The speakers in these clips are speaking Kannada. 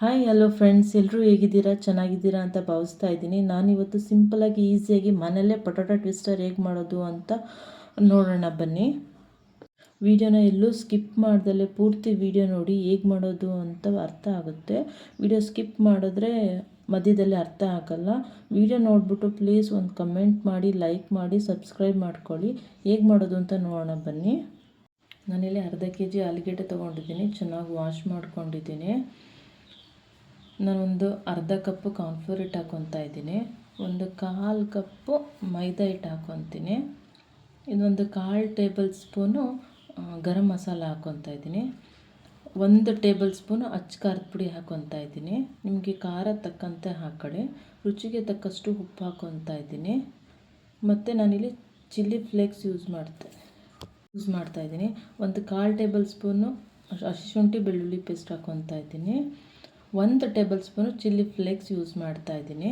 ಹಾಯ್ ಹಲೋ ಫ್ರೆಂಡ್ಸ್ ಎಲ್ಲರೂ ಹೇಗಿದ್ದೀರಾ? ಚೆನ್ನಾಗಿದ್ದೀರಾ ಅಂತ ಭಾವಿಸ್ತಾ ಇದ್ದೀನಿ. ನಾನಿವತ್ತು ಸಿಂಪಲಾಗಿ ಈಸಿಯಾಗಿ ಮನೆಯಲ್ಲೇ ಪೊಟೊಟೊ ಟ್ವಿಸ್ಟರ್ ಹೇಗೆ ಮಾಡೋದು ಅಂತ ನೋಡೋಣ ಬನ್ನಿ. ವಿಡಿಯೋನ ಎಲ್ಲೂ ಸ್ಕಿಪ್ ಮಾಡ್ದಲ್ಲೇ ಪೂರ್ತಿ ವಿಡಿಯೋ ನೋಡಿ ಹೇಗೆ ಮಾಡೋದು ಅಂತ ಅರ್ಥ ಆಗುತ್ತೆ. ವಿಡಿಯೋ ಸ್ಕಿಪ್ ಮಾಡಿದ್ರೆ ಮಧ್ಯದಲ್ಲಿ ಅರ್ಥ ಆಗಲ್ಲ. ವಿಡಿಯೋ ನೋಡಿಬಿಟ್ಟು ಪ್ಲೀಸ್ ಒಂದು ಕಮೆಂಟ್ ಮಾಡಿ ಲೈಕ್ ಮಾಡಿ ಸಬ್ಸ್ಕ್ರೈಬ್ ಮಾಡ್ಕೊಳ್ಳಿ. ಹೇಗೆ ಮಾಡೋದು ಅಂತ ನೋಡೋಣ ಬನ್ನಿ. ನಾನಿಲ್ಲಿ ಅರ್ಧ ಕೆ ಜಿ ಆಲೂಗೆಡ್ಡೆ ತೊಗೊಂಡಿದ್ದೀನಿ. ಚೆನ್ನಾಗಿ ವಾಶ್ ಮಾಡ್ಕೊಂಡಿದ್ದೀನಿ. ನಾನೊಂದು ಅರ್ಧ ಕಪ್ಪು ಕಾರ್ನ್ಫ್ಲೋರ್ ಹಿಟ್ಟು ಹಾಕ್ಕೊತಾ ಇದ್ದೀನಿ. ಒಂದು ಕಾಲು ಕಪ್ಪು ಮೈದಾ ಹಿಟ್ಟು ಹಾಕ್ಕೊತೀನಿ ಇದೊಂದು ಕಾಲು ಟೇಬಲ್ ಸ್ಪೂನು ಗರಂ ಮಸಾಲ ಹಾಕ್ಕೊತಾ ಇದ್ದೀನಿ. ಒಂದು ಟೇಬಲ್ ಸ್ಪೂನು ಅಚ್ಚ ಖಾರದ ಪುಡಿ ಹಾಕ್ಕೊತಾ ಇದ್ದೀನಿ. ನಿಮಗೆ ಖಾರ ತಕ್ಕಂತೆ ಹಾಕೊಳ್ಳಿ. ರುಚಿಗೆ ತಕ್ಕಷ್ಟು ಉಪ್ಪು ಹಾಕ್ಕೊತಾ ಇದ್ದೀನಿ. ಮತ್ತು ನಾನಿಲ್ಲಿ ಚಿಲ್ಲಿ ಫ್ಲೇಕ್ಸ್ ಯೂಸ್ ಮಾಡ್ತೆ, ಯೂಸ್ ಮಾಡ್ತಾ ಇದ್ದೀನಿ. ಒಂದು ಕಾಲು ಟೇಬಲ್ ಸ್ಪೂನು ಶುಂಠಿ ಬೆಳ್ಳುಳ್ಳಿ ಪೇಸ್ಟ್ ಹಾಕ್ಕೊತಾ ಇದ್ದೀನಿ. ಒಂದು tablespoon chilli flakes use ಮಾಡ್ತಾ ಇದ್ದೀನಿ.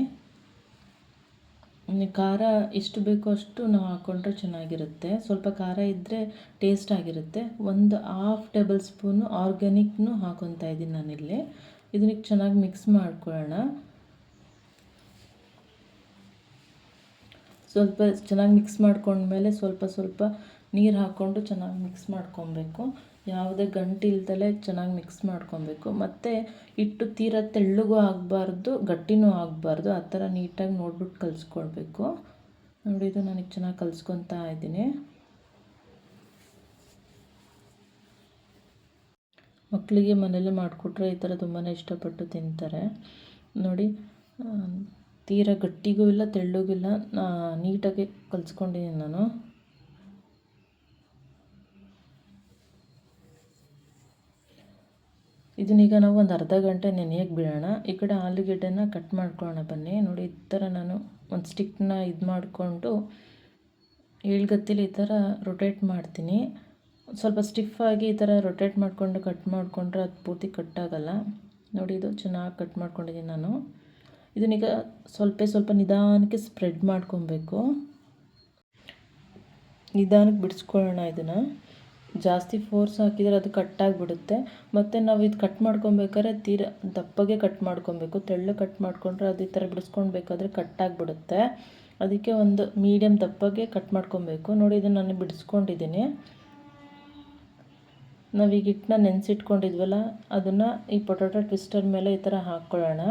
ಖಾರ ಎಷ್ಟು ಬೇಕೋ ಅಷ್ಟು ನಾವು ಹಾಕ್ಕೊಂಡ್ರೆ ಚೆನ್ನಾಗಿರುತ್ತೆ. ಸ್ವಲ್ಪ ಖಾರ ಇದ್ದರೆ ಟೇಸ್ಟ್ ಆಗಿರುತ್ತೆ. ಒಂದು ಹಾಫ್ ಟೇಬಲ್ ಸ್ಪೂನು ಆರ್ಗ್ಯಾನಿಕ್ನು ಹಾಕೊತಾ ಇದ್ದೀನಿ ನಾನಿಲ್ಲಿ. ಇದನ್ನ ಚೆನ್ನಾಗಿ ಮಿಕ್ಸ್ ಮಾಡ್ಕೊಳ್ಳೋಣ. ಸ್ವಲ್ಪ ಚೆನ್ನಾಗಿ ಮಿಕ್ಸ್ ಮಾಡ್ಕೊಂಡ್ಮೇಲೆ ಸ್ವಲ್ಪ ಸ್ವಲ್ಪ ನೀರು ಹಾಕ್ಕೊಂಡು ಚೆನ್ನಾಗಿ ಮಿಕ್ಸ್ ಮಾಡ್ಕೊಬೇಕು. ಯಾವುದೇ ಗಂಟು ಇಲ್ದಲೇ ಚೆನ್ನಾಗಿ ಮಿಕ್ಸ್ ಮಾಡ್ಕೊಬೇಕು. ಮತ್ತು ಹಿಟ್ಟು ತೀರ ತೆಳ್ಳಗೂ ಆಗಬಾರ್ದು ಗಟ್ಟಿಯೂ ಆಗಬಾರ್ದು. ಆ ಥರ ನೀಟಾಗಿ ನೋಡ್ಬಿಟ್ಟು ಕಲಿಸ್ಕೊಳ್ಬೇಕು. ನೋಡಿ, ಇದು ನನಗೆ ಚೆನ್ನಾಗಿ ಕಲಿಸ್ಕೊತಾ ಇದ್ದೀನಿ. ಮಕ್ಕಳಿಗೆ ಮನೇಲಿ ಮಾಡಿಕೊಟ್ರೆ ಈ ಥರ ತುಂಬಾ ಇಷ್ಟಪಟ್ಟು ತಿಂತಾರೆ. ನೋಡಿ ತೀರ ಗಟ್ಟಿಗೂ ಇಲ್ಲ, ತೆಳ್ಳಗೂ ಇಲ್ಲ ನೀಟಾಗಿ ಕಲಿಸ್ಕೊಂಡಿದ್ದೀನಿ ನಾನು. ಇದನ್ನೀಗ ನಾವು ಒಂದು ಅರ್ಧ ಗಂಟೆ ನೆನೆಯೋಕ್ಕೆ ಬಿಡೋಣ. ಈ ಕಡೆ ಆಲೂಗೆಡ್ಡೆನ ಕಟ್ ಮಾಡ್ಕೊಳ್ಳೋಣ ಬನ್ನಿ. ನೋಡಿ, ಈ ಥರ ನಾನು ಒಂದು ಸ್ಟಿಕ್ನ ಇದು ಮಾಡಿಕೊಂಡು ಏಳ್ಗತ್ತಿಲಿ ಈ ಥರ ರೊಟೇಟ್ ಮಾಡ್ತೀನಿ. ಸ್ವಲ್ಪ ಸ್ಟಿಫಾಗಿ ಈ ಥರ ರೊಟೇಟ್ ಮಾಡಿಕೊಂಡು ಕಟ್ ಮಾಡಿಕೊಂಡ್ರೆ ಅದು ಪೂರ್ತಿ ಕಟ್ಟಾಗಲ್ಲ ನೋಡಿ, ಇದು ಚೆನ್ನಾಗಿ ಕಟ್ ಮಾಡ್ಕೊಂಡಿದ್ದೀನಿ ನಾನು. ಇದನ್ನೀಗ ಸ್ವಲ್ಪ ಸ್ವಲ್ಪ ನಿಧಾನಕ್ಕೆ ಸ್ಪ್ರೆಡ್ ಮಾಡ್ಕೊಬೇಕು. ನಿಧಾನಕ್ಕೆ ಬಿಡಿಸ್ಕೊಳ್ಳೋಣ ಇದನ್ನು. ಜಾಸ್ತಿ ಫೋರ್ಸ್ ಹಾಕಿದರೆ ಅದು ಕಟ್ಟಾಗಿಬಿಡುತ್ತೆ ಮತ್ತು ನಾವು ಇದು ಕಟ್ ಮಾಡ್ಕೊಬೇಕಾದ್ರೆ ತೀರ ದಪ್ಪಗೆ ಕಟ್ ಮಾಡ್ಕೊಬೇಕು. ತೆಳ್ಳು ಕಟ್ ಮಾಡಿಕೊಂಡ್ರೆ ಅದು ಈ ಥರ ಬಿಡಿಸ್ಕೊಳ್ಬೇಕಾದ್ರೆ ಕಟ್ಟಾಗಿಬಿಡುತ್ತೆ ಅದಕ್ಕೆ ಒಂದು ಮೀಡಿಯಮ್ ದಪ್ಪಗೆ ಕಟ್ ಮಾಡ್ಕೊಬೇಕು. ನೋಡಿ, ಇದನ್ನು ನಾನು ಬಿಡಿಸ್ಕೊಂಡಿದ್ದೀನಿ. ನಾವೀಗ ಹಿಟ್ಟನ್ನ ನೆನೆಸಿಟ್ಕೊಂಡಿದ್ವಲ್ಲ, ಅದನ್ನು ಈ ಪೊಟೊಟೊ ಟ್ವಿಸ್ಟರ್ ಮೇಲೆ ಈ ಥರ ಹಾಕ್ಕೊಳ್ಳೋಣ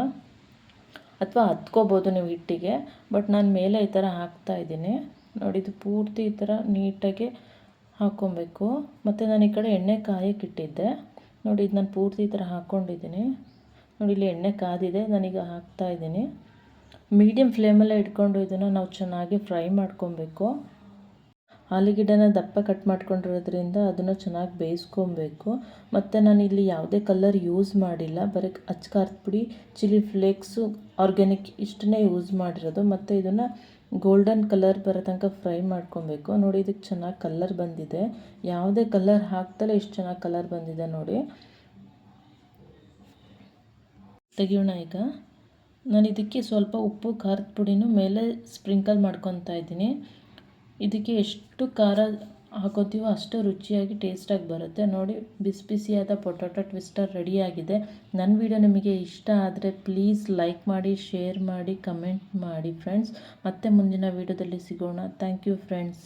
ಅಥವಾ ಹತ್ಕೋಬೋದು ನೀವು ಹಿಟ್ಟಿಗೆ, ಬಟ್ ನಾನು ಮೇಲೆ ಈ ಥರ ಹಾಕ್ತಾಯಿದ್ದೀನಿ ನೋಡಿ, ಇದು ಪೂರ್ತಿ ಈ ಥರ ನೀಟಾಗಿ ಹಾಕ್ಕೊಬೇಕು ಮತ್ತು ನಾನು ಈ ಕಡೆ ಎಣ್ಣೆ ಕಾಯಕ್ಕಿಟ್ಟಿದ್ದೆ ನೋಡಿ, ಇದು ನಾನು ಪೂರ್ತಿ ಈ ಥರ ಹಾಕ್ಕೊಂಡಿದ್ದೀನಿ. ನೋಡಿ, ಇಲ್ಲಿ ಎಣ್ಣೆ ಕಾದಿದೆ. ನಾನೀಗ ಹಾಕ್ತಾಯಿದ್ದೀನಿ ಮೀಡಿಯಮ್ ಫ್ಲೇಮಲ್ಲೇ ಇಟ್ಕೊಂಡು ಇದನ್ನು ನಾವು ಚೆನ್ನಾಗಿ ಫ್ರೈ ಮಾಡ್ಕೊಬೇಕು. ಆಲೂಗೆಡ್ಡೆನ ದಪ್ಪ ಕಟ್ ಮಾಡ್ಕೊಂಡಿರೋದ್ರಿಂದ ಅದನ್ನು ಚೆನ್ನಾಗಿ ಬೇಯಿಸ್ಕೊಬೇಕು. ಮತ್ತು ನಾನು ಇಲ್ಲಿ ಯಾವುದೇ ಕಲರ್ ಯೂಸ್ ಮಾಡಿಲ್ಲ. ಬರೀ ಅಚ್ಕಾರದ ಪುಡಿ, ಚಿಲ್ಲಿ ಫ್ಲೇಕ್ಸು, ಆರ್ಗ್ಯಾನಿಕ್ ಇಷ್ಟನ್ನೇ ಯೂಸ್ ಮಾಡಿರೋದು. ಮತ್ತು ಇದನ್ನು ಗೋಲ್ಡನ್ ಕಲರ್ ಬರೋ ತನಕ ಫ್ರೈ ಮಾಡ್ಕೊಬೇಕು. ನೋಡಿ, ಇದಕ್ಕೆ ಚೆನ್ನಾಗಿ ಕಲ್ಲರ್ ಬಂದಿದೆ. ಯಾವುದೇ ಕಲರ್ ಹಾಕ್ತಲೇ ಇಷ್ಟು ಚೆನ್ನಾಗಿ ಕಲರ್ ಬಂದಿದೆ ನೋಡಿ. ತೆಗಿಯೋಣ ಈಗ. ನಾನು ಇದಕ್ಕೆ ಸ್ವಲ್ಪ ಉಪ್ಪು, ಖಾರದ ಪುಡಿನೂ ಮೇಲೆ ಸ್ಪ್ರಿಂಕಲ್ ಮಾಡ್ಕೊತಾ ಇದ್ದೀನಿ. ಇದಕ್ಕೆ ಎಷ್ಟು ಖಾರ ಹಾಕೋತೀವೋ ಅಷ್ಟು ರುಚಿಯಾಗಿ ಟೇಸ್ಟಾಗಿ ಬರುತ್ತೆ. ನೋಡಿ, ಬಿಸಿ ಬಿಸಿಯಾದ ಪೊಟೊಟೊ ಟ್ವಿಸ್ಟರ್ ರೆಡಿಯಾಗಿದೆ. ನನ್ನ ವಿಡಿಯೋ ನಿಮಗೆ ಇಷ್ಟ ಆದರೆ ಪ್ಲೀಸ್ ಲೈಕ್ ಮಾಡಿ ಶೇರ್ ಮಾಡಿ ಕಮೆಂಟ್ ಮಾಡಿ ಫ್ರೆಂಡ್ಸ್ ಮತ್ತೆ ಮುಂದಿನ ವಿಡಿಯೋದಲ್ಲಿ ಸಿಗೋಣ. Thank you friends